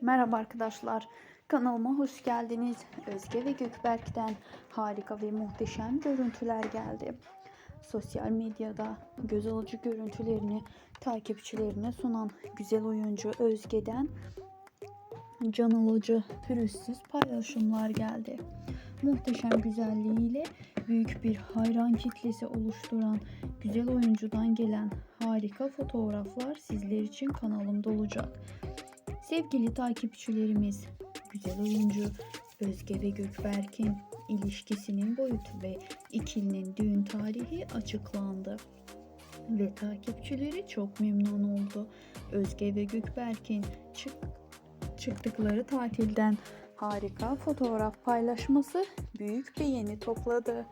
Merhaba arkadaşlar. Kanalıma hoş geldiniz. Özge ve Gökberk'ten harika ve muhteşem görüntüler geldi. Sosyal medyada göz alıcı görüntülerini takipçilerine sunan güzel oyuncu Özge'den can alıcı pürüzsüz paylaşımlar geldi. Muhteşem güzelliğiyle büyük bir hayran kitlesi oluşturan güzel oyuncudan gelen harika fotoğraflar sizler için kanalımda olacak. Sevgili takipçilerimiz, güzel oyuncu Özge ve Gökberk'in ilişkisinin boyutu ve ikilinin düğün tarihi açıklandı. Ve takipçileri çok memnun oldu. Özge ve Gökberk'in çık çıktıkları tatilden harika fotoğraf paylaşması büyük beğeni topladı.